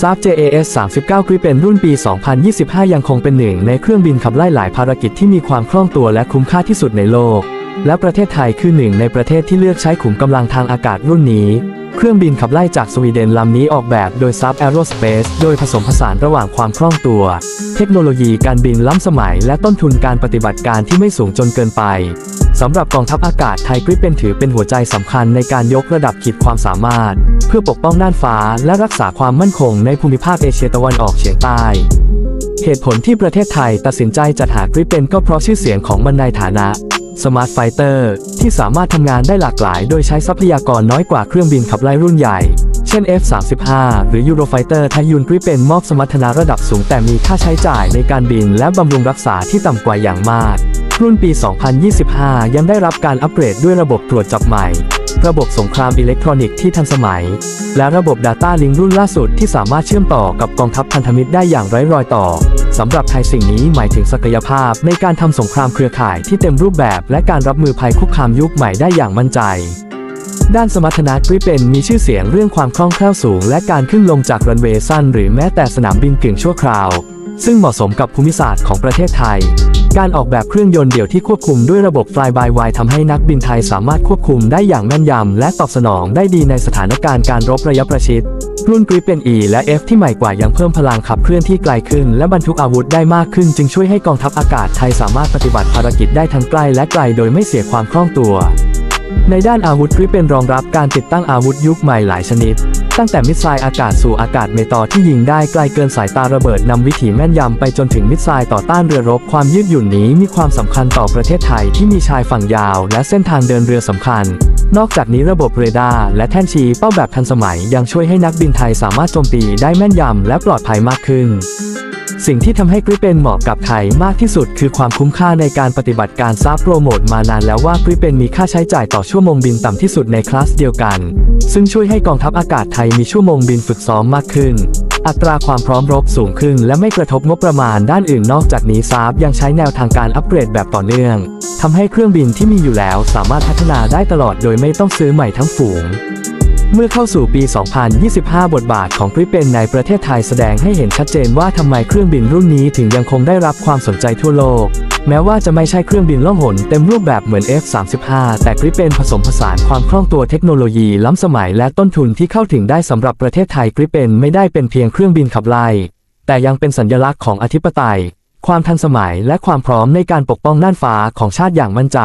ซาบ JAS 39 Gripen รุ่นปี 2025 ยังคงเป็นหนึ่งในเครื่องบินขับไล่หลายภารกิจที่มีความคล่องตัวและคุ้มค่าที่สุดในโลก และประเทศไทยคือหนึ่งในประเทศที่เลือกใช้ขุมกำลังทางอากาศรุ่นนี้ เครื่องบินขับไล่จากสวีเดนลำนี้ออกแบบโดยซับ Aerospace โดยผสมผสานระหว่างความคล่องตัว เทคโนโลยีการบินล้ำสมัย และต้นทุนการปฏิบัติการที่ไม่สูงจนเกินไป สำหรับกองทัพอากาศไทยกริปเป็นถือเป็นหัวใจสำคัญในการยกระดับขีดความสามารถ เพื่อปกป้องน่านฟ้าและรักษาความมั่นคงในภูมิภาคเอเชียตะวันออกเฉียงใต้ เหตุผลที่ประเทศไทยตัดสินใจจัดหากริปเป็นก็เพราะชื่อเสียงของมันในฐานะ Smart Fighter ที่สามารถทำงานได้หลากหลาย โดยใช้ทรัพยากรน้อยกว่าเครื่องบินขับไล่รุ่นใหญ่ เช่น F-35 หรือ Eurofighter ไทยยุนกริปเป็นมอบสมรรถนะระดับสูงแต่มีค่าใช้จ่ายในการบินและบำรุงรักษาที่ต่ำกว่าอย่างมาก รุ่นปี 2025 ยังได้รับการอัปเกรดด้วยระบบตรวจจับใหม่ ระบบสงครามอิเล็กทรอนิกส์ที่ทันสมัย และระบบ Data Link รุ่นล่าสุดที่สามารถเชื่อมต่อกับกองทัพพันธมิตรได้อย่างไร้รอยต่อสำหรับไทยสิ่งนี้หมายถึงศักยภาพในการทำสงครามเครือข่ายที่เต็มรูปแบบ และการรับมือภัยคุกคามยุคใหม่ได้อย่างมั่นใจ ด้านสมรรถนะกริเป็นมีชื่อเสียงเรื่องความคล่องแคล่วสูง และการขึ้นลงจากรันเวย์สั้นหรือแม้แต่สนามบินกึ่งชั่วคราว ซึ่งเหมาะสมกับภูมิศาสตร์ของประเทศไทย การออกแบบเครื่องยนต์เดี่ยวที่ควบคุมด้วยระบบ Fly by Wire ทำให้นักบินไทยสามารถควบคุมได้อย่างแม่นยำและตอบสนองได้ดีในสถานการณ์การรบระยะประชิด รุ่นกริปเป็น E และ F ที่ใหม่กว่ายังเพิ่มพลังขับเคลื่อนที่ไกลขึ้น และบรรทุกอาวุธได้มากขึ้น จึงช่วยให้กองทัพอากาศไทยสามารถปฏิบัติภารกิจได้ทั้งใกล้และไกลโดยไม่เสียความคล่องตัว ในด้านอาวุธกริปเป็นรองรับการติดตั้งอาวุธยุคใหม่หลายชนิด ตั้งแต่มิสไซล์อากาศสู่อากาศเมตอที่ยิงได้ไกลเกินสายตาระเบิดนำวิถีแม่นยำไปจนถึงมิสไซล์ต่อต้านเรือรบความยืดหยุ่นนี้มีความสำคัญต่อประเทศไทยที่มีชายฝั่งยาว และเส้นทางเดินเรือสำคัญ นอกจากนี้ระบบเรดาร์และแท่นชี้เป้าแบบทันสมัย ยังช่วยให้นักบินไทยสามารถโจมตีได้แม่นยำและปลอดภัยมากขึ้นสิ่งที่ทำให้กริปเป็นเหมาะกับไทยมากที่สุด คือความคุ้มค่าในการปฏิบัติการซาบโปรโมทมานานแล้วว่ากริปเป็นมีค่าใช้จ่ายต่อชั่วโมงบินต่ำที่สุดในคลาสเดียวกัน ซึ่งช่วยให้กองทัพอากาศไทยมีชั่วโมงบินฝึกซ้อมมากขึ้น อัตราความพร้อมรบสูงขึ้น และไม่กระทบงบประมาณด้านอื่นนอกจากนี้ซาบยังใช้แนวทางการอัปเกรดแบบต่อเนื่องทำให้เครื่องบินที่มีอยู่แล้วสามารถพัฒนาได้ตลอดโดยไม่ต้องซื้อใหม่ทั้งฝูง เมื่อเข้าสู่ปี 2025 บทบาทของกริปเป็นในประเทศไทยแสดงให้เห็นชัดเจนว่าทำไมเครื่องบินรุ่นนี้ถึงยังคงได้รับความสนใจทั่วโลก แม้ว่าจะไม่ใช่เครื่องบินล่องหนเต็มรูปแบบเหมือน F-35 แต่กริปเป็นผสมผสานความคล่องตัวเทคโนโลยีล้ำสมัยและต้นทุนที่เข้าถึงได้สำหรับประเทศไทยกริปเป็นไม่ได้เป็นเพียงเครื่องบินขับไล่แต่ยังเป็นสัญลักษณ์ของอธิปไตย ความทันสมัยและความพร้อมในการปกป้องน่านฟ้าของชาติอย่างมั่นใจ